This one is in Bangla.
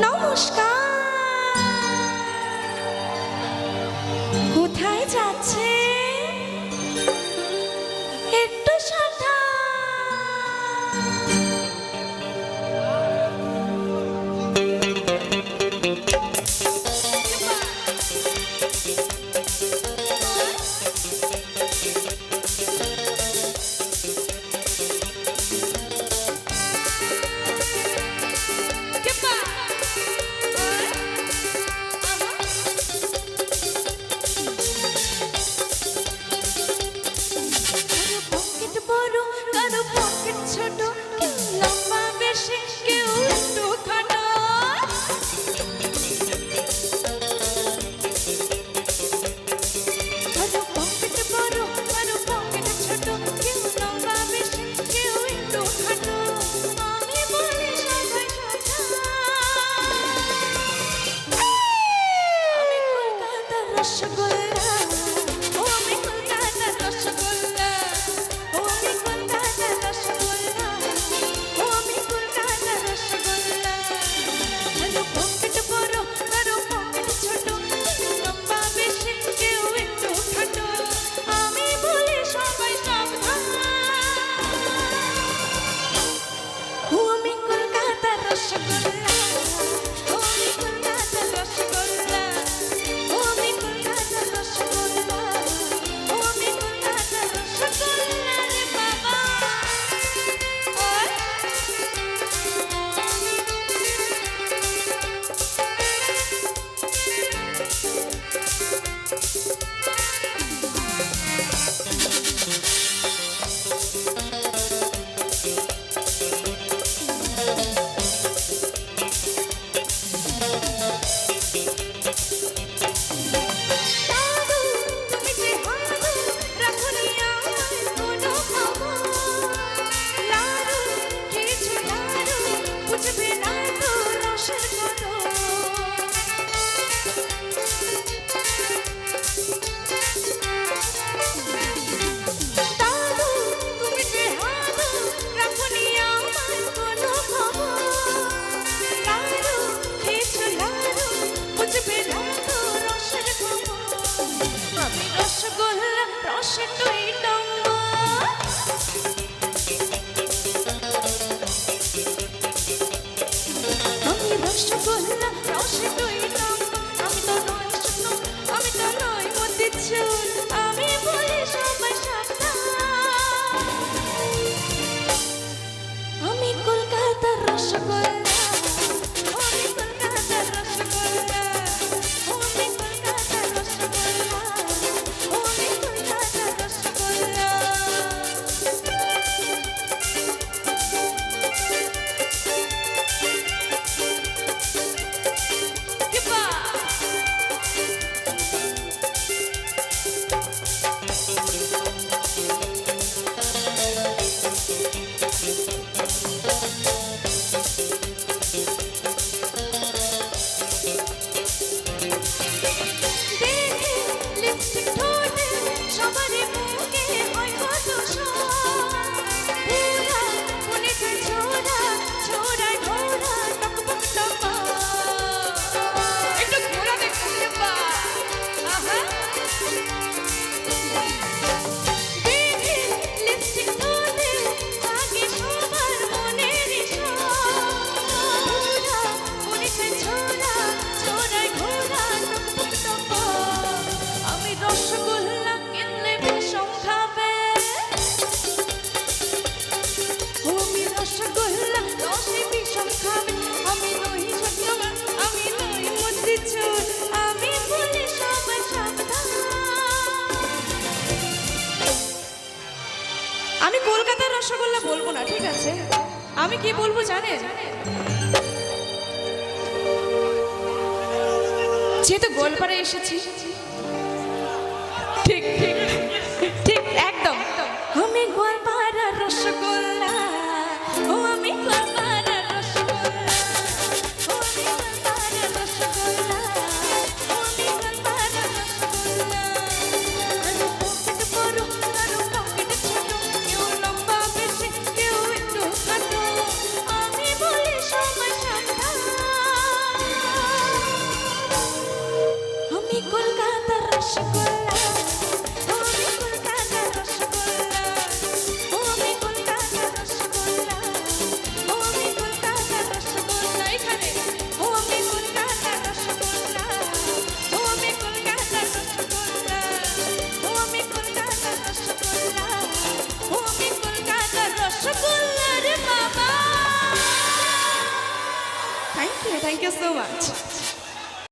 নমস্কার। রসগোল্লা রসগোল্লা রসে টই টম্মা আমি রসগোল্লা রসে টই টম্মা আমি তো নয় শুনো আমি তো নয় মতি চুল, আমি বলি সবাই সাবধান আমি কলকাতার রসগোল্লা রসগোল্লা বলব না, ঠিক আছে? আমি কি বলব জানে যেহেতু গোলপাড়ে এসেছি। ঠিক ঠিক ঠিক একদম একদম। আমি Goalpara rasgulla Thank you so much.